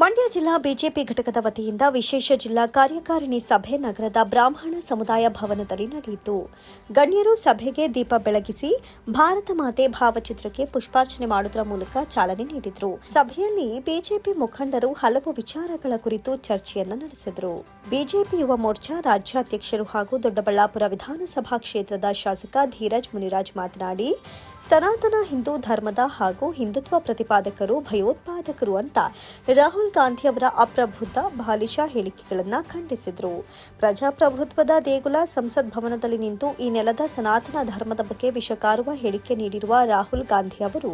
ಮಂಡ್ಯ ಜಿಲ್ಲಾ ಬಿಜೆಪಿ ಘಟಕದ ವತಿಯಿಂದ ವಿಶೇಷ ಜಿಲ್ಲಾ ಕಾರ್ಯಕಾರಿಣಿ ಸಭೆ ನಗರದ ಬ್ರಾಹ್ಮಣ ಸಮುದಾಯ ಭವನದಲ್ಲಿ ನಡೆಯಿತು. ಗಣ್ಯರು ಸಭೆಗೆ ದೀಪ ಬೆಳಗಿಸಿ ಭಾರತ ಮಾತೆ ಭಾವಚಿತ್ರಕ್ಕೆ ಪುಷ್ಪಾರ್ಚನೆ ಮಾಡುವುದರ ಮೂಲಕ ಚಾಲನೆ ನೀಡಿದರು. ಸಭೆಯಲ್ಲಿ ಬಿಜೆಪಿ ಮುಖಂಡರು ಹಲವು ವಿಚಾರಗಳ ಕುರಿತು ಚರ್ಚೆಯನ್ನು ನಡೆಸಿದರು. ಬಿಜೆಪಿ ಯುವ ಮೋರ್ಚಾ ರಾಜ್ಯಾಧ್ಯಕ್ಷರು ಹಾಗೂ ದೊಡ್ಡಬಳ್ಳಾಪುರ ವಿಧಾನಸಭಾ ಕ್ಷೇತ್ರದ ಶಾಸಕ ಧೀರಜ್ ಮುನಿರಾಜ್ ಮಾತನಾಡಿ, ಸನಾತನ ಹಿಂದೂ ಧರ್ಮದ ಹಾಗೂ ಹಿಂದುತ್ವ ಪ್ರತಿಪಾದಕರು ಭಯೋತ್ಪಾದಕರು ಅಂತ ರಾಹುಲ್ ಗಾಂಧಿ ಅವರ ಅಪ್ರಬುದ್ಧ ಬಾಲಿಷ ಹೇಳಿಕೆಗಳನ್ನು ಖಂಡಿಸಿದರು. ಪ್ರಜಾಪ್ರಭುತ್ವದ ದೇಗುಲ ಸಂಸತ್ ಭವನದಲ್ಲಿ ನಿಂತು ಈ ನೆಲದ ಸನಾತನ ಧರ್ಮದ ಬಗ್ಗೆ ವಿಷಕಾರುವ ಹೇಳಿಕೆ ನೀಡಿರುವ ರಾಹುಲ್ ಗಾಂಧಿ ಅವರು,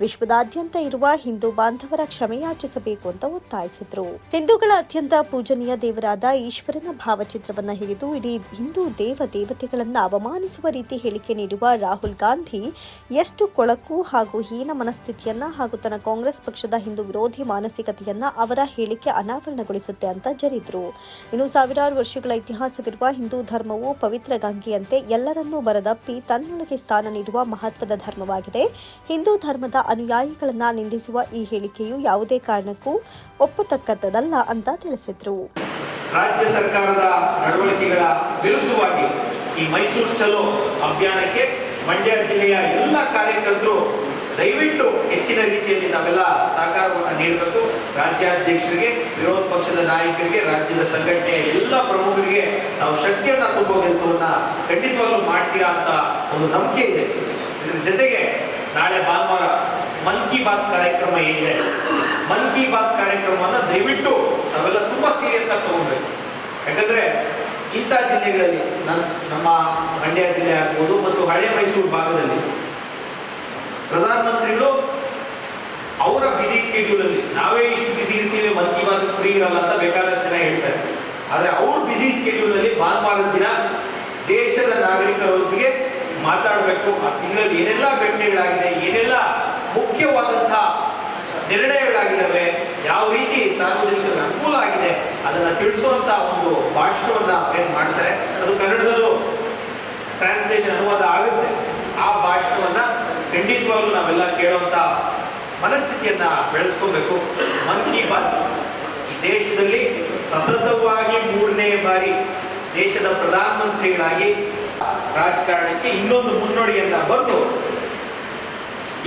ವಿಶ್ವದಾದ್ಯಂತ ಇರುವ ಹಿಂದೂ ಬಾಂಧವರ ಕ್ಷಮೆಯಾಚಿಸಬೇಕು ಅಂತ ಒತ್ತಾಯಿಸಿದರು. ಹಿಂದೂಗಳ ಅತ್ಯಂತ ಪೂಜನೀಯ ದೇವರಾದ ಈಶ್ವರನ ಭಾವಚಿತ್ರವನ್ನ ಹಿಡಿದು ಇಡೀ ಹಿಂದೂ ದೇವ ದೇವತೆಗಳನ್ನು ಅವಮಾನಿಸುವ ರೀತಿ ಹೇಳಿಕೆ ನೀಡುವ ರಾಹುಲ್ ಗಾಂಧಿ, ಎಷ್ಟು ಕೊಳಕು ಹಾಗೂ ಹೀನ ಮನಸ್ಥಿತಿಯನ್ನ ಹಾಗೂ ತನ್ನ ಕಾಂಗ್ರೆಸ್ ಪಕ್ಷದ ಹಿಂದೂ ವಿರೋಧಿ ಮಾನಸಿಕತೆಯನ್ನ ಅವರ ಹೇಳಿಕೆ ಅನಾವರಣಗೊಳಿಸುತ್ತೆ ಅಂತ ಜರಿದ್ರು. ಇನ್ನು ಸಾವಿರಾರು ವರ್ಷಗಳ ಇತಿಹಾಸವಿರುವ ಹಿಂದೂ ಧರ್ಮವು ಪವಿತ್ರ ಗಂಗೆಯಂತೆ ಎಲ್ಲರನ್ನೂ ಬರದಪ್ಪಿ ತನ್ನೊಳಗೆ ಸ್ಥಾನ ನೀಡುವ ಮಹತ್ವದ ಧರ್ಮವಾಗಿದೆ. ಹಿಂದೂ ಧರ್ಮದ ಅನುಯಾಯಿಗಳನ್ನ ನಿಂದಿಸುವ ಈ ಹೇಳಿಕೆಯು ಯಾವುದೇ ಕಾರಣಕ್ಕೂ ಒಪ್ಪತಕ್ಕದ್ದಲ್ಲ ಅಂತ ತಿಳಿಸಿದ್ರು. ರಾಜ್ಯ ಸರ್ಕಾರದ ನಡವಳಿಕೆಗಳ ವಿರುದ್ಧವಾಗಿ ಈ ಮೈಸೂರು ಚಲೋ ಅಭಿಯಾನಕ್ಕೆ ಮಂಡ್ಯ ಜಿಲ್ಲೆಯ ಎಲ್ಲ ಕಾರ್ಯಕರ್ತರು ದಯವಿಟ್ಟು ಹೆಚ್ಚಿನ ರೀತಿಯಲ್ಲಿ ನಾವೆಲ್ಲ ಸಹಕಾರವನ್ನು ನೀಡಬೇಕು. ರಾಜ್ಯಾಧ್ಯಕ್ಷರಿಗೆ, ವಿರೋಧ ಪಕ್ಷದ ನಾಯಕರಿಗೆ, ರಾಜ್ಯದ ಸಂಘಟನೆಯ ಎಲ್ಲ ಪ್ರಮುಖರಿಗೆ ನಾವು ಶಕ್ತಿಯನ್ನ ತುಂಬುವ ಕೆಲಸವನ್ನ ಖಂಡಿತವಾಗ್ಲೂ ಮಾಡ್ತೀರಾ ಅಂತ ಒಂದು ನಂಬಿಕೆ ಇದೆ. ಇದ್ರ ಜೊತೆಗೆ ನಾಳೆ ಭಾನುವಾರ ಮನ್ ಕಿ ಬಾತ್ ಕಾರ್ಯಕ್ರಮ ಏನಿದೆ? ಮನ್ ಕಿ ಬಾತ್ ಕಾರ್ಯಕ್ರಮವನ್ನ ದಯವಿಟ್ಟು ನಾವೆಲ್ಲ ತುಂಬಾ ಸೀರಿಯಸ್ ಆಗಿ ತಗೊಳ್ಬೇಕು ಯಾಕಂದ್ರೆ ಇಂಥ ಜಿಲ್ಲೆಗಳಲ್ಲಿ ನಮ್ಮ ಮಂಡ್ಯ ಜಿಲ್ಲೆ ಆಗ್ಬೋದು ಮತ್ತು ಹಳೆ ಮೈಸೂರು ಭಾಗದಲ್ಲಿ ಪ್ರಧಾನಮಂತ್ರಿಗಳು ಅವರ ಬಿಸಿ ಸ್ಕೆಡ್ಯೂಲ್ ಅಲ್ಲಿ. ನಾವೇ ಇಷ್ಟು ಬಿಸಿ ಇರ್ತೀವಿ, ಮನ್ ಕಿ ಬಾತ್ ಫ್ರೀ ಇರಲ್ಲ ಅಂತ ಬೇಕಾದಷ್ಟು ಜನ ಹೇಳ್ತಾರೆ. ಆದ್ರೆ ಅವ್ರ ಬಿಸಿ ಸ್ಕೆಡ್ಯೂಲ್ ಅಲ್ಲಿ ಭಾನುವಾರದ ದಿನ ದೇಶದ ನಾಗರಿಕರೊಂದಿಗೆ ಮಾತಾಡಬೇಕು. ಆ ತಿಂಗಳಲ್ಲಿ ಏನೆಲ್ಲ ಘಟನೆಗಳಾಗಿದೆ, ಏನೆಲ್ಲ ಮುಖ್ಯವಾದಂತಹ ನಿರ್ಣಯಗಳಾಗಿದ್ದಾವೆ, ಯಾವ ರೀತಿ ಸಾರ್ವಜನಿಕರಿಗೆ ಅನುಕೂಲ ಆಗಿದೆ ಅದನ್ನ ತಿಳಿಸುವಂತ ಒಂದು ಭಾಷಣವನ್ನ ಏನ್ ಮಾಡ್ತಾರೆ. ಅದು ಕನ್ನಡದಲ್ಲೂ ಟ್ರಾನ್ಸ್ಲೇಷನ್ ಅನುವಾದ ಖಂಡಿತವಾಗ್ಲೂ ನಾವೆಲ್ಲ ಕೇಳುವಂತ ಮನಸ್ಥಿತಿಯನ್ನ ಬೆಳೆಸ್ಕೋಬೇಕು. ಮನ್ ಕಿ ಬಾತ್. ಈ ದೇಶದಲ್ಲಿ ಸತತವಾಗಿ ಮೂರನೇ ಬಾರಿ ದೇಶದ ಪ್ರಧಾನಮಂತ್ರಿಗಳಾಗಿ ರಾಜಕಾರಣಕ್ಕೆ ಇನ್ನೊಂದು ಮುನ್ನೋಡಿಯನ್ನ ಬಂದು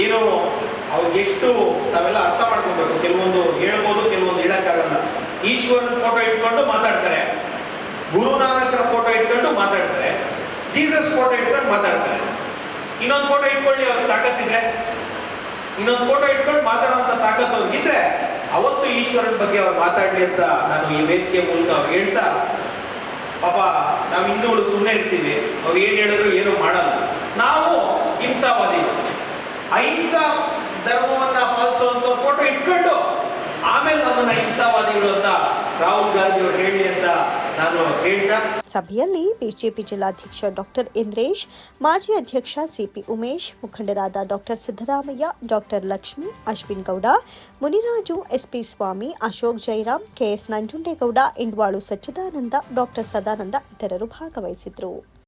ಏನು ಅವ್ರಿಗೆ ಎಷ್ಟು ತಾವೆಲ್ಲ ಅರ್ಥ ಮಾಡ್ಕೋಬೇಕು. ಕೆಲವೊಂದು ಹೇಳ್ಬೋದು, ಕೆಲವೊಂದು ಹೇಳಕ್ಕಾಗಲ್ಲ. ಈಶ್ವರನ ಫೋಟೋ ಇಟ್ಕೊಂಡು ಮಾತಾಡ್ತಾರೆ. ಗುರುನಾನಕರ ಫೋಟೋ ಇಟ್ಕೊಂಡು ಮಾತಾಡ್ತಾರೆ. ಜೀಸಸ್ ಫೋಟೋ ಇಟ್ಕೊಂಡು ಮಾತಾಡ್ತಾರೆ. ಇನ್ನೊಂದು ಫೋಟೋ ಇಟ್ಕೊಳ್ಳಿ, ಅವ್ರಿಗೆ ತಾಕತ್ತಿದ್ರೆ ಇನ್ನೊಂದು ಫೋಟೋ ಇಟ್ಕೊಂಡು ಮಾತಾಡುವಂತ ತಾಕತ್ತು ಅವ್ರಿಗಿದ್ರೆ ಅವತ್ತು ಈಶ್ವರನ ಬಗ್ಗೆ ಅವ್ರು ಮಾತಾಡ್ಲಿ ಅಂತ ನಾನು ಈ ವೇದಿಕೆಯ ಮೂಲಕ ಅವ್ರು ಹೇಳ್ತಾ, ಪಾಪ ನಾವು ಹಿಂದೂಗಳು ಸುಮ್ಮನೆ ಇರ್ತೀವಿ, ಅವ್ರು ಏನು ಹೇಳಿದ್ರು ಏನು ಮಾಡಲ್ಲ. ನಾವು ಹಿಂಸಾವಾದಿ ಅಹಿಂಸಾ ಧರ್ಮವನ್ನ ಪಾಲಿಸುವಂತ ಫೋಟೋ ಇಟ್ಕೊಂಡು, ಆಮೇಲೆ ನಮ್ಮನ್ನ ಹಿಂಸಾವಾದಿಗಳು ಅಂತ ರಾಹುಲ್ ಗಾಂಧಿ ಅವರು ಹೇಳಿ ಅಂತ ಸಭೆಯಲ್ಲಿ ಬಿಜೆಪಿ ಜಿಲ್ಲಾಧ್ಯಕ್ಷ ಡಾಕ್ಟರ್ ಇಂದ್ರೇಶ್, ಮಾಜಿ ಅಧ್ಯಕ್ಷ ಸಿಪಿ ಉಮೇಶ್, ಮುಖಂಡರಾದ doctor Siddaramaiah, doctor Lakshmi, Ashwin Gowda, Muniraju, SP Swamy, Ashok Jairam KS Nanjundegowda, Indwalu Sachidananda, doctor Sadananda ಇತರರು ಭಾಗವಹಿಸಿದ್ರು.